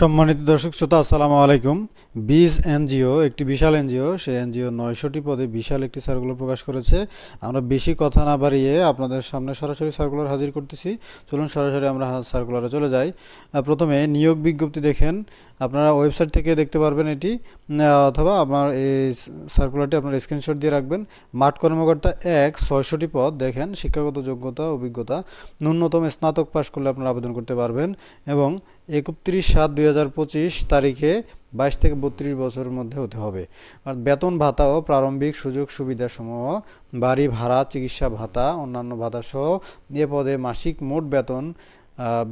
সম্মানিত দর্শক, শ্রোতা, আসসালামু আলাইকুম। বিজ এনজিও, একটি বিশাল এনজিও, সেই এনজিও নয়শোটি পদে বিশাল একটি সার্কুলার প্রকাশ করেছে। আমরা বেশি কথা না বাড়িয়ে আপনাদের সামনে সরাসরি সার্কুলার হাজির করতেছি। চলুন সরাসরি আমরা সার্কুলারে চলে যাই। প্রথমে নিয়োগ বিজ্ঞপ্তি দেখেন। আপনারা ওয়েবসাইট থেকে দেখতে পারবেন এটি। অথবা আপনার এই সার্কুলারটি আপনার স্ক্রিনশট দিয়ে রাখবেন। মাঠ কর্মকর্তা এক, ছয়শটি পদ দেখেন। শিক্ষাগত যোগ্যতা, অভিজ্ঞতা, ন্যূনতম স্নাতক পাশ করলে আপনারা আবেদন করতে পারবেন। এবং একত্রিশ সাত দুই হাজার পঁচিশ তারিখে বাইশ থেকে বত্রিশ বছরের মধ্যে হতে হবে। আর বেতন ভাতা ও প্রারম্ভিক সুযোগ সুবিধাসমূহ, বাড়ি ভাড়া, চিকিৎসা ভাতা, অন্যান্য ভাতা সহ এ পদে মাসিক মোট বেতন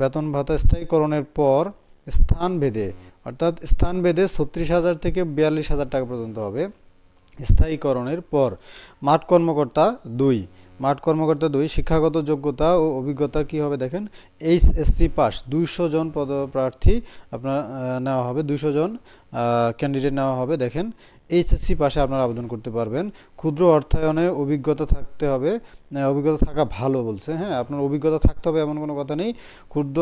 বেতন ভাতা স্থায়ীকরণের পর স্থান ভেদে, অর্থাৎ স্থান ভেদে ছত্রিশ হাজার থেকে বিয়াল্লিশ হাজার টাকা পর্যন্ত হবে। স্থায়ীকরণের পর মাঠ কর্মকর্তা দুই মাঠ কর্মকর্তা দুই, শিক্ষাগত যোগ্যতা ও অভিজ্ঞতা কি হবে দেখেন? এইচ এইচএসসি পাস, দুইশো জন পদপ্রার্থী আপনার নেওয়া হবে, দুইশো জন ক্যান্ডিডেট নেওয়া হবে দেখেন। এইচএসসি পাশে আপনারা আবেদন করতে পারবেন। ক্ষুদ্র অর্থায়নে অভিজ্ঞতা থাকতে হবে অভিজ্ঞতা থাকা ভালো বলছে হ্যাঁ? আপনার অভিজ্ঞতা থাকতে হবে এমন কোনো কথা নেই। ক্ষুদ্র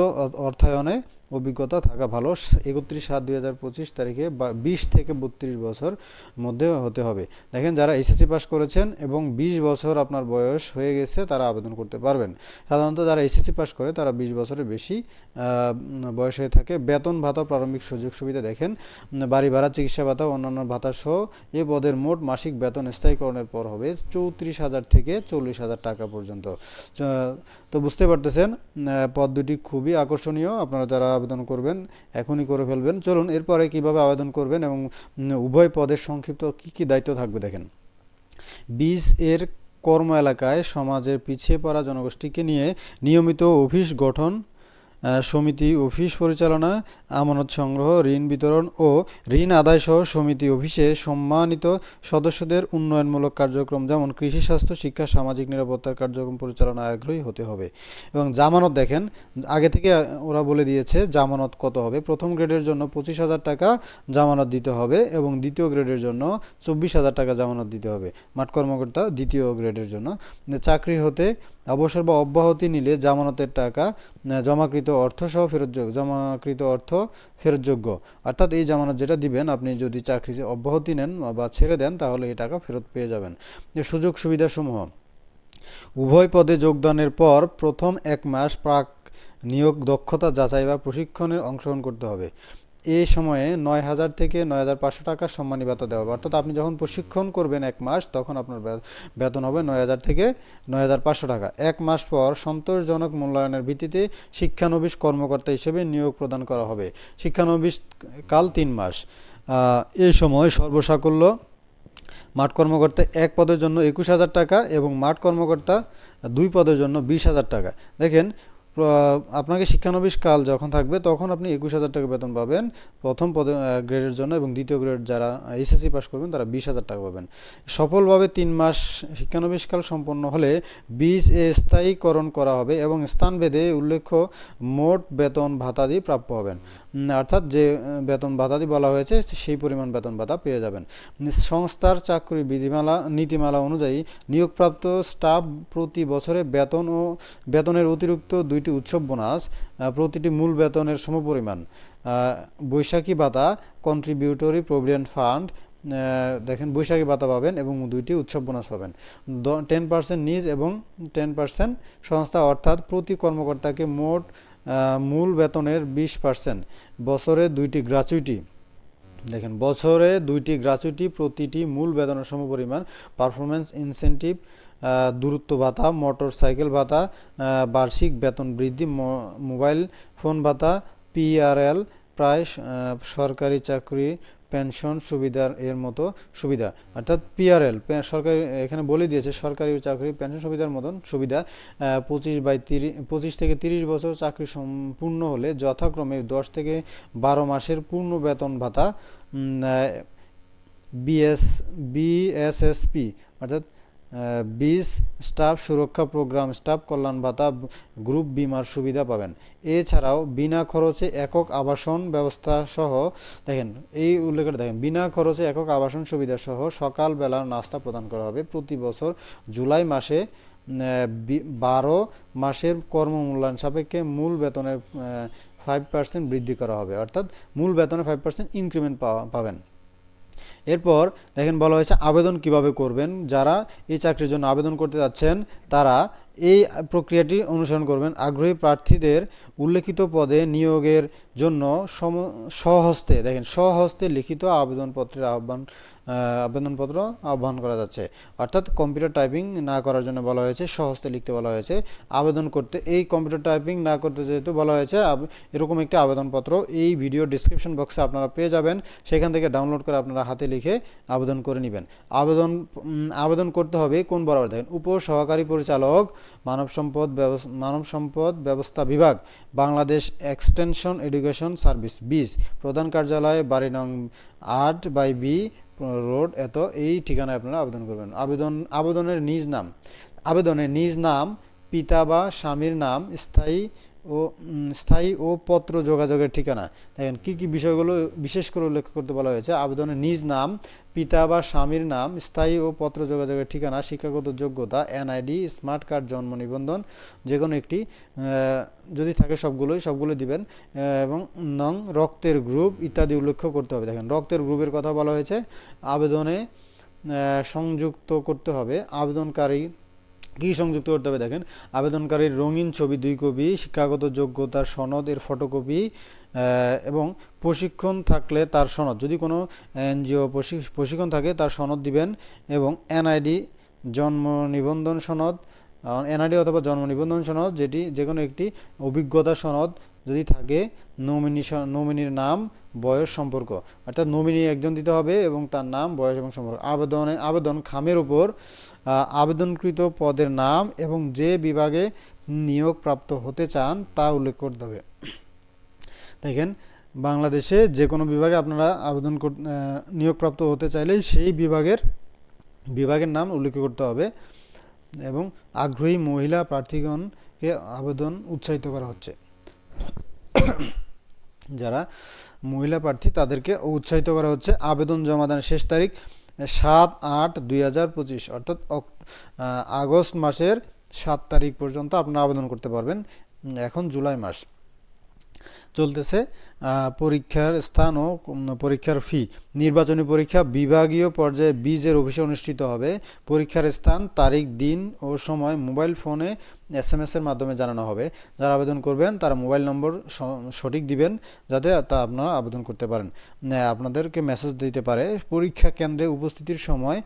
অর্থায়নে অভিজ্ঞতা থাকা ভালো। একত্রিশ সাত দুই হাজার পঁচিশ তারিখে বা, বিশ থেকে বত্রিশ বছর মধ্যে হতে হবে। দেখেন যারা এসএসসি পাস করেছেন এবং বিশ বছর আপনার বয়স হয়ে গেছে, তারা আবেদন করতে পারবেন। সাধারণত যারা এসএসসি পাস করে, তারা বিশ বছরের বেশি বয়স হয়ে থাকে। বেতন ভাতা, প্রারম্ভিক সুযোগ সুবিধা দেখেন, বাড়ি ভাড়া, চিকিৎসা ভাতা, অন্যান্য ভাতা সহ এ পদের মোট মাসিক বেতন স্থায়ীকরণের পর হবে চৌত্রিশ হাজার থেকে চল্লিশ হাজার টাকা পর্যন্ত। তো বুঝতে পারতেছেন পদ দুটি খুবই আকর্ষণীয়। আপনারা যারা আবেদন করবেন, এখনই করে ফেলবেন। চলুন, এরপরে কীভাবে আবেদন করবেন এবং উভয় পদের সংক্ষিপ্ত কি কি দায়িত্ব থাকবে দেখেন। বীজ এর কর্ম এলাকায় সমাজের পিছিয়ে পড়া জনগোষ্ঠীকে নিয়ে নিয়মিত অফিস গঠন সমিতি অফিস পরিচালনা, আমানত সংগ্রহ, ঋণ বিতরণ ও ঋণ আদায় সহ সমিতি অফিসে সম্মানিত সদস্যদের উন্নয়নমূলক কার্যক্রম যেমন কৃষি স্বাস্থ্য, শিক্ষা, সামাজিক নিরাপত্তার কার্যক্রম পরিচালনায় আগ্রহী হতে হবে। এবং জামানত দেখেন, আগে থেকে ওরা বলে দিয়েছে জামানত কত হবে। প্রথম গ্রেডের জন্য পঁচিশ হাজার টাকা জামানত দিতে হবে এবং দ্বিতীয় গ্রেডের জন্য চব্বিশ হাজার টাকা জামানত দিতে হবে। মাঠ কর্মকর্তা দ্বিতীয় গ্রেডের জন্য। চাকরি হতে অবসর বা অব্যাহতি নিলে জামানতের টাকা জমাকৃত অর্থ সহ ফেরতযোগ্য জমাকৃত অর্থ ফেরতযোগ্য। অর্থাৎ এই জামানত যেটা দিবেন, আপনি যদি চাকরি অব্যাহতি নেন বা ছেড়ে দেন, তাহলে এই টাকা ফেরত পেয়ে যাবেন। সুযোগ সুবিধাসমূহ। উভয় পদে যোগদানের পর প্রথম এক মাস প্রাক নিয়োগ দক্ষতা যাচাই বা প্রশিক্ষণের অংশগ্রহণ করতে হবে। এই সময়ে নয় হাজার থেকে নয় হাজার পাঁচশো টাকার সম্মানী ভাতা দেওয়া হবে। অর্থাৎ আপনি যখন প্রশিক্ষণ করবেন এক মাস, তখন আপনার বেতন হবে নয় হাজার থেকে নয় হাজার পাঁচশো টাকা। এক মাস পর সন্তোষজনক মূল্যায়নের ভিত্তিতে শিক্ষানবিশ কর্মকর্তা হিসেবে নিয়োগ প্রদান করা হবে। শিক্ষানবিশ কাল তিন মাস। এই সময় সর্বসাকল্য মাঠ কর্মকর্তা এক পদের জন্য একুশ হাজার টাকা এবং মাঠ কর্মকর্তা দুই পদের জন্য বিশ হাজার টাকা। দেখেন আপনাকে শিক্ষানবিশ কাল যখন থাকবে, তখন আপনি একুশ হাজার টাকা বেতন পাবেন। প্রথম পদে গ্রেডের জন্য এবং দ্বিতীয় গ্রেড যারা এসএসসি পাস করবেন, তারা বিশ হাজার টাকা পাবেন। সফলভাবে তিন মাস শিক্ষানবিশ কাল সম্পন্ন হলে এ স্থায়ীকরণ করা হবে এবং স্থানভেদে উল্লেখ্য মোট বেতন ভাতাদি প্রাপ্য হবেন। অর্থাৎ যে বেতন ভাতাদি বলা হয়েছে, সেই পরিমাণ বেতন ভাতা পেয়ে যাবেন। সংস্থার চাকরি বিধিমালা, নীতিমালা অনুযায়ী নিয়োগপ্রাপ্ত স্টাফ প্রতি বছরে বেতন ও, বেতনের অতিরিক্ত দুইটি উৎসব বোনাস প্রতিটি মূল বেতনের সমপরিমাণ। বৈশাখী ভাতা কন্ট্রিবিউটরি প্রভিডেন্ট ফান্ড দেখেন বৈশাখী ভাতা পাবেন এবং দুইটি উৎসব বোনাস পাবেন। টেন পার্সেন্ট নিজ এবং টেন পার্সেন্ট সংস্থা, অর্থাৎ প্রতি কর্মকর্তাকে মোট মূল বেতনের বিশ পার্সেন্ট বছরে দুইটি গ্র্যাচুইটি দেখেন, বছরে দুইটি গ্রাচুইটি প্রতিটি মূল বেতনের সমপরিমাণ পারফরমেন্স ইনসেন্টিভ দূরত্ব ভাতা মোটর সাইকেল ভাতা বার্ষিক বেতন বৃদ্ধি মোবাইল ফোন ভাতা পিআরএল প্রায় সরকারি চাকরি পেনশন সুবিধার এর মতো সুবিধা। অর্থাৎ পিআরএল সরকারি, এখানে বলে দিয়েছে, সরকারি চাকরি পেনশন সুবিধার মতন সুবিধা পঁচিশ বাই তিরিশ পঁচিশ থেকে তিরিশ বছর চাকরি সম্পূর্ণ হলে যথাক্রমে দশ থেকে বারো মাসের পূর্ণ বেতন ভাতা বিএস বিএসএসপি অর্থাৎ বিস স্টাফ সুরক্ষা প্রোগ্রাম, স্টাফ কল্যাণ ভাতা, গ্রুপ বিমার সুবিধা পাবেন। এছাড়াও বিনা খরচে একক আবাসন ব্যবস্থা সহ, দেখেন, এই উল্লেখটা দেখেন, বিনা খরচে একক আবাসন সুবিধা সহ সকাল বেলার নাস্তা প্রদান করা হবে। প্রতি বছর জুলাই মাসে বারো মাসের কর্মমূল্যায়ন সাপেক্ষে মূল বেতনের ফাইভ পার্সেন্ট বৃদ্ধি করা হবে। অর্থাৎ মূল বেতনে ফাইভ পার্সেন্ট ইনক্রিমেন্ট পাবেন। এরপর দেখেন বলা হয়েছে আবেদন কীভাবে করবেন? যারা এই চাকরির জন্য আবেদন করতে যাচ্ছেন, তারা এই প্রক্রিয়াটি অনুসরণ করবেন। আগ্রহী প্রার্থীদের উল্লেখিত পদে নিয়োগের জন্য সম, স্বহস্তে, দেখেন, স্বহস্তে লিখিত আবেদনপত্রের আহ্বান আবেদনপত্র আহ্বান করা যাচ্ছে। অর্থাৎ কম্পিউটার টাইপিং না করার জন্য বলা হয়েছে, স্বহস্তে লিখতে বলা হয়েছে। আবেদন করতে, এই কম্পিউটার টাইপিং না করতে যেহেতু বলা হয়েছে এরকম একটি আবেদনপত্র এই ভিডিও ডিসক্রিপশন বক্সে আপনারা পেয়ে যাবেন। সেখান থেকে ডাউনলোড করে আপনারা হাতে লিখে আবেদন করে নেবেন। আবেদন আবেদন করতে হবে কোন বরাবর? দেখেন উপ সহকারী পরিচালক মানব সম্পদ মানব সম্পদ ব্যবস্থা বিভাগ, বাংলাদেশ এক্সটেনশন এডুকেশন সার্ভিস বিস প্রধান কার্যালয় বাড়ি নং আট বাই বি রোড, এত এই ঠিকানায় আপনারা আবেদন করবেন। আবেদন, আবেদনের নিজ নাম, আবেদনের নিজ নাম, পিতা বা স্বামীর নাম, স্থায়ী ও স্থায়ী ও পত্র যোগাযোগের ঠিকানা। দেখেন, কি কি বিষয়গুলো বিশেষ করে উল্লেখ করতে বলা হয়েছে? আবেদনের নিজ নাম, পিতা বা স্বামীর নাম, স্থায়ী ও পত্র যোগাযোগের ঠিকানা, শিক্ষাগত যোগ্যতা, এনআইডি, স্মার্ট কার্ড, জন্ম নিবন্ধন যে কোনো একটি যদি থাকে সবগুলোই, সবগুলো দিবেন এবং নং, রক্তের গ্রুপ ইত্যাদি উল্লেখ করতে হবে। দেখেন, রক্তের গ্রুপের কথা বলা হয়েছে। আবেদনে সংযুক্ত করতে হবে। আবেদনকারী কী সংযুক্ত করতে হবে দেখেন? আবেদনকারীর রঙিন ছবি, দুই কপি, শিক্ষাগত যোগ্যতার সনদ, এর ফটোকপি এবং প্রশিক্ষণ থাকলে তার সনদ। যদি কোনো এনজিও প্রশিক্ষণ থাকে, তার সনদ দিবেন এবং এনআইডি, জন্ম নিবন্ধন সনদ এনআইডি অথবা জন্ম নিবন্ধন সনদ, যেটি যে কোনো একটি অভিজ্ঞতা সনদ যদি থাকে নমিনি নমিনির নাম, বয়স সম্পর্ক। অর্থাৎ নমিনি একজন দিতে হবে এবং তার নাম, বয়স এবং সম্পর্ক। আবেদনে, আবেদন খামের উপর আবেদনকৃত পদের নাম এবং যে বিভাগে নিয়োগপ্রাপ্ত হতে চান তা উল্লেখ করতে হবে। দেখেন, বাংলাদেশে যে কোনো বিভাগে আপনারা আবেদন নিয়োগপ্রাপ্ত হতে চাইলে সেই বিভাগের বিভাগের নাম উল্লেখ করতে হবে এবং আগ্রহী মহিলা প্রার্থীগণকে আবেদন উৎসাহিত করা হচ্ছে। যারা মহিলা প্রার্থী, তাদেরকে উৎসাহিত করা হচ্ছে। আবেদন জমা দানের শেষ তারিখ সাত আট দুই অর্থাৎ আগস্ট মাসের সাত তারিখ পর্যন্ত আপনারা আবেদন করতে পারবেন। এখন জুলাই মাস। চলতেছে পরীক্ষার স্থান ও পরীক্ষার ফি নির্বাচনী পরীক্ষা বিভাগীয় পর্যায়ে বীজের অফিসে অনুষ্ঠিত হবে। পরীক্ষার স্থান, তারিখ, দিন ও সময় মোবাইল ফোনে এস এম এর মাধ্যমে জানানো হবে। যারা আবেদন করবেন, তারা মোবাইল নম্বর সঠিক দিবেন যাতে তা আপনারা আবেদন করতে পারেন। আপনাদেরকে মেসেজ দিতে পারে, পরীক্ষা কেন্দ্রে উপস্থিতির সময়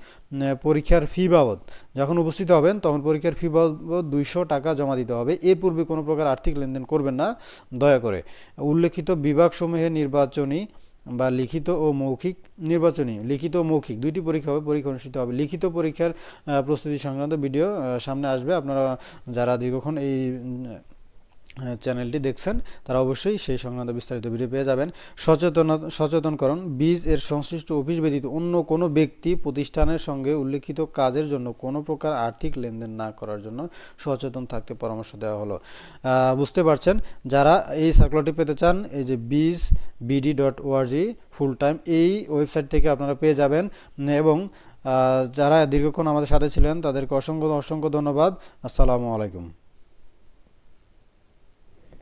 পরীক্ষার ফি বাবদ। যখন উপস্থিত হবেন, তখন পরীক্ষার ফি বাবদ দুইশো টাকা জমা দিতে হবে। এ পূর্বে কোনো প্রকার আর্থিক লেনদেন করবেন না, দয়া করে। উল্লেখিত বিভাগসমূহে নির্বাচনী বা লিখিত ও মৌখিক, নির্বাচনী, লিখিত ও মৌখিক, দুইটি পরীক্ষা হবে পরীক্ষা অনুষ্ঠিত হবে। লিখিত পরীক্ষার প্রস্তুতি সংক্রান্ত ভিডিও সামনে আসবে। আপনারা যারা দীর্ঘক্ষণ এই চ্যানেলটি দেখছেন, তারা অবশ্যই সেই সংক্রান্ত বিস্তারিত ভিডিও পেয়ে যাবেন। সচেতন সচেতনকরণ বীজ এর সংশ্লিষ্ট অফিস ব্যতীত অন্য কোনো ব্যক্তি প্রতিষ্ঠানের সঙ্গে উল্লেখিত কাজের জন্য কোনো প্রকার আর্থিক লেনদেন না করার জন্য সচেতন থাকতে পরামর্শ দেওয়া হলো। বুঝতে পারছেন? যারা এই সার্কুলারটি পেতে চান, এই যে বীজ BD dot ORG full time এই ওয়েবসাইট থেকে আপনারা পেয়ে যাবেন। এবং যারা দীর্ঘক্ষণ আমাদের সাথে ছিলেন, তাদেরকে অসংখ্য অসংখ্য ধন্যবাদ। আসসালামু আলাইকুম।